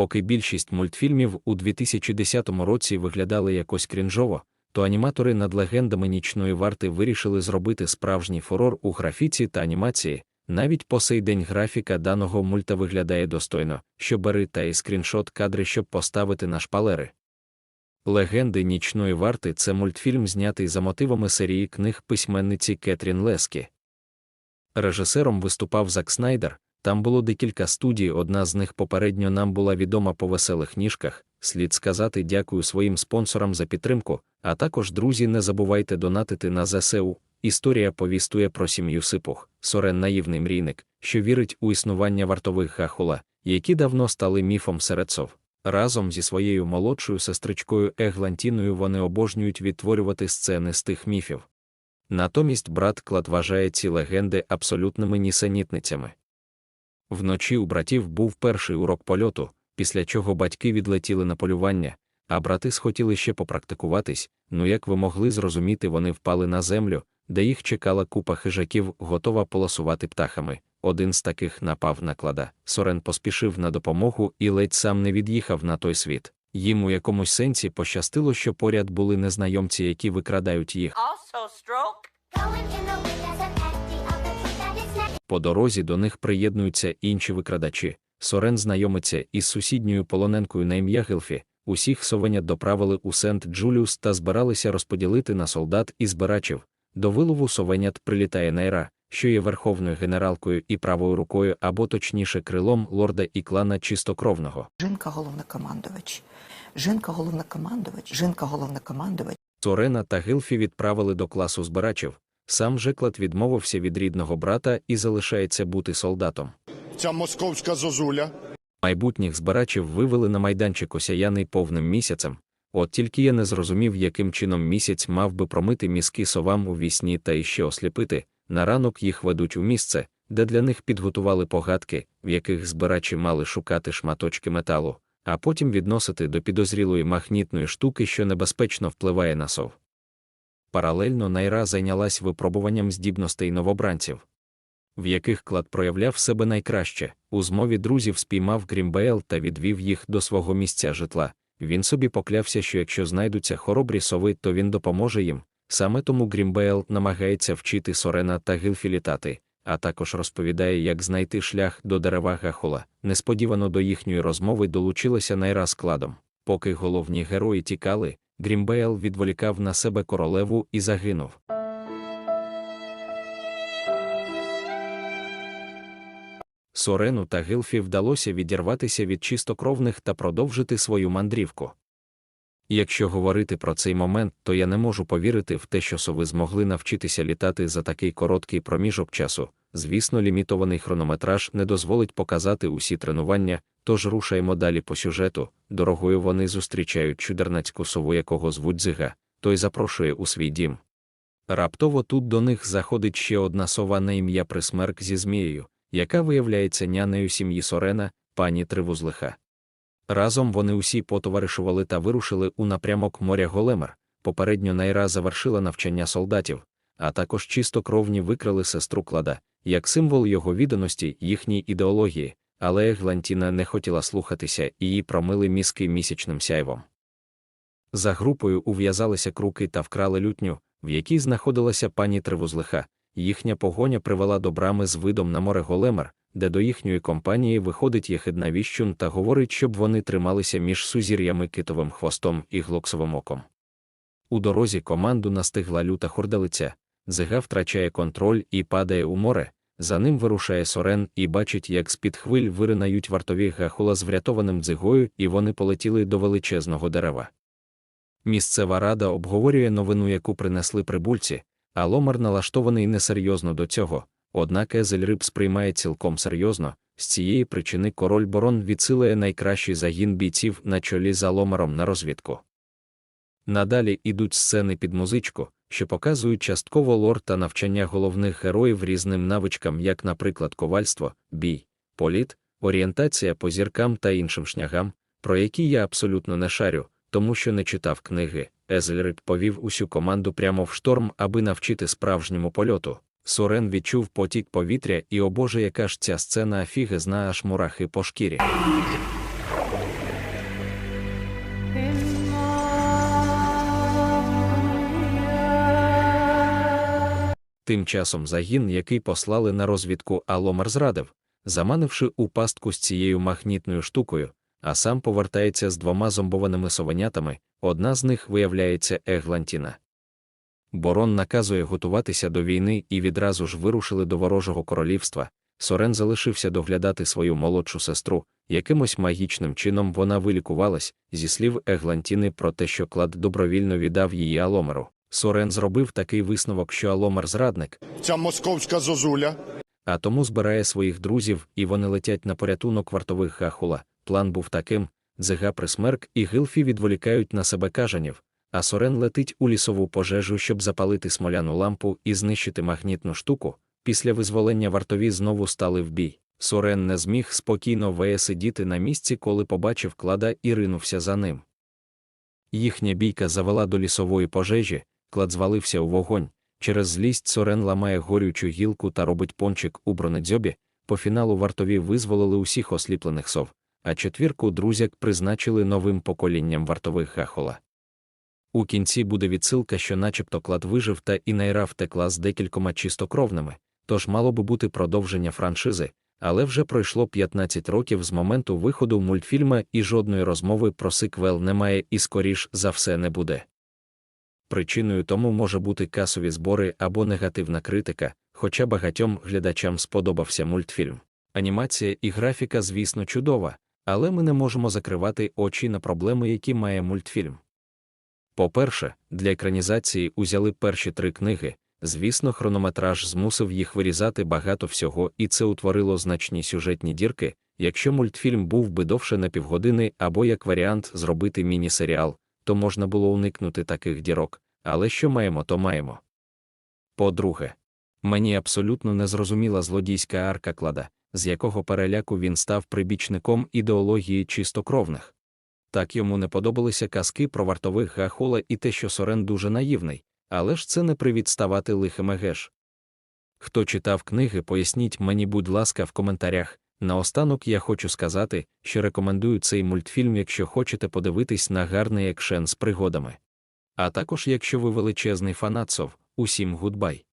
Поки більшість мультфільмів у 2010 році виглядали якось крінжово, то аніматори над легендами нічної варти вирішили зробити справжній фурор у графіці та анімації. Навіть по сей день графіка даного мульта виглядає достойно, що бери та і скріншот кадри, щоб поставити на шпалери. Легенди нічної варти це мультфільм, знятий за мотивами серії книг письменниці Кетрін Лескі. Режисером виступав Зак Снайдер. Там було декілька студій, одна з них попередньо нам була відома по веселих ніжках. Слід сказати дякую своїм спонсорам за підтримку, а також, друзі, не забувайте донатити на ЗСУ. Історія повістує про сім'ю Сипух, Сорен наївний мрійник, що вірить у існування вартових гахула, які давно стали міфом серед сов. Разом зі своєю молодшою сестричкою Еглантіною вони обожнюють відтворювати сцени з тих міфів. Натомість брат Клад вважає ці легенди абсолютними нісенітницями. Вночі у братів був перший урок польоту, після чого батьки відлетіли на полювання, а брати схотіли ще попрактикуватись, ну як ви могли зрозуміти, вони впали на землю, де їх чекала купа хижаків, готова полосувати птахами. Один з таких напав на клада. Сорен поспішив на допомогу і ледь сам не від'їхав на той світ. Їм у якомусь сенсі пощастило, що поряд були незнайомці, які викрадають їх. По дорозі до них приєднуються інші викрадачі. Сорен знайомиться із сусідньою полоненкою на ім'я Гелфі. Усіх совенят доправили у Сент Джуліус та збиралися розподілити на солдат і збирачів. До вилову совенят прилітає Найра, що є верховною генералкою і правою рукою, або точніше крилом лорда і клана чистокровного. Жінка головнокомандувач. Жінка головнокомандувач. Жінка головнокомандувач. Сорена та Гилфі відправили до класу збирачів. Сам Жеклад відмовився від рідного брата і залишається бути солдатом. Ця московська зозуля. Майбутніх збирачів вивели на майданчик осяяний повним місяцем. От тільки я не зрозумів, яким чином місяць мав би промити мізки совам у вісні та іще осліпити. На ранок їх ведуть у місце, де для них підготували погадки, в яких збирачі мали шукати шматочки металу, а потім відносити до підозрілої магнітної штуки, що небезпечно впливає на сов. Паралельно Найра зайнялась випробуванням здібностей новобранців, в яких клад проявляв себе найкраще. У змові друзів спіймав Грімбейл та відвів їх до свого місця житла. Він собі поклявся, що якщо знайдуться хоробрі сови, то він допоможе їм. Саме тому Грімбейл намагається вчити Сорена та Гилфі літати, а також розповідає, як знайти шлях до дерева Гахола. Несподівано до їхньої розмови долучилася Найра з кладом. Поки головні герої тікали, Грімбейл відволікав на себе королеву і загинув. Сорену та Гилфі вдалося відірватися від чистокровних та продовжити свою мандрівку. Якщо говорити про цей момент, то я не можу повірити в те, що сови змогли навчитися літати за такий короткий проміжок часу. Звісно, лімітований хронометраж не дозволить показати усі тренування, тож рушаємо далі по сюжету. Дорогою вони зустрічають чудернацьку сову, якого звуть Зига, той запрошує у свій дім. Раптово тут до них заходить ще одна сова на ім'я Присмерк зі змією, яка виявляється нянею сім'ї Сорена, пані Тривузлиха. Разом вони усі потоваришували та вирушили у напрямок моря Големер. Попередньо Найра завершила навчання солдатів, а також чистокровні викрали сестру клада, як символ його відданості їхній ідеології, але Еглантіна не хотіла слухатися і її промили мізки місячним сяйвом. За групою ув'язалися круки та вкрали лютню, в якій знаходилася пані Тривузлиха. Їхня погоня привела до брами з видом на море Големер, де до їхньої компанії виходить єхидна віщун та говорить, щоб вони трималися між сузір'ями китовим хвостом і глоксовим оком. У дорозі команду настигла люта хорделиця, Зига втрачає контроль і падає у море. За ним вирушає Сорен і бачить, як з-під хвиль виринають вартові гахула з врятованим дзигою, і вони полетіли до величезного дерева. Місцева рада обговорює новину, яку принесли прибульці, а Ломар налаштований несерйозно до цього, однак Езельриб сприймає цілком серйозно, з цієї причини король Борон відсилає найкращий загін бійців на чолі за Ломаром на розвідку. Надалі ідуть сцени під музичку, що показують частково лор та навчання головних героїв різним навичкам, як, наприклад, ковальство, бій, політ, орієнтація по зіркам та іншим шнягам, про які я абсолютно не шарю, тому що не читав книги. Езельрид повів усю команду прямо в шторм, аби навчити справжньому польоту. Сорен відчув потік повітря, і о боже, яка ж ця сцена фіги зна аж мурахи по шкірі. Тим часом загін, який послали на розвідку Аломар зрадив, заманивши у пастку з цією магнітною штукою, а сам повертається з двома зомбованими совенятами, одна з них виявляється Еглантіна. Борон наказує готуватися до війни і відразу ж вирушили до ворожого королівства. Сорен залишився доглядати свою молодшу сестру, якимось магічним чином вона вилікувалась, зі слів Еглантіни про те, що клад добровільно віддав її Аломеру. Сорен зробив такий висновок, що Аломер зрадник, Ця московська зозуля. а тому збирає своїх друзів, і вони летять на порятунок вартових Гахула. План був таким: Дзига Присмерк і Гилфі відволікають на себе кажанів, а Сорен летить у лісову пожежу, щоб запалити смоляну лампу і знищити магнітну штуку. Після визволення вартові знову стали в бій. Сорен не зміг спокійно веє сидіти на місці, коли побачив клада і ринувся за ним. Їхня бійка завела до лісової пожежі, клад звалився у вогонь. Через злість Сорен ламає горючу гілку та робить пончик у бронедзьобі. По фіналу вартові визволили усіх осліплених сов, а четвірку друзяк призначили новим поколінням вартових гахола. У кінці буде відсилка, що начебто клад вижив та і найра втекла з декількома чистокровними, тож мало би бути продовження франшизи, але вже пройшло 15 років з моменту виходу мультфільма і жодної розмови про сиквел немає і скоріш за все не буде. Причиною тому може бути касові збори або негативна критика, хоча багатьом глядачам сподобався мультфільм. Анімація і графіка, звісно, чудова, але ми не можемо закривати очі на проблеми, які має мультфільм. По-перше, для екранізації узяли перші три книги. Звісно, хронометраж змусив їх вирізати багато всього, і це утворило значні сюжетні дірки. Якщо мультфільм був би довше на півгодини або як варіант зробити міні-серіал, то можна було уникнути таких дірок, але що маємо, то маємо. По-друге, мені абсолютно не зрозуміла злодійська арка клада, з якого переляку він став прибічником ідеології чистокровних. Так йому не подобалися казки про вартових Гахола і те, що Сорен дуже наївний, але ж це не привід ставати лихим егеш. Хто читав книги, поясніть мені, будь ласка, в коментарях. Наостанок я хочу сказати, що рекомендую цей мультфільм, якщо хочете подивитись на гарний екшен з пригодами. А також, якщо ви величезний фанат сов, усім гудбай.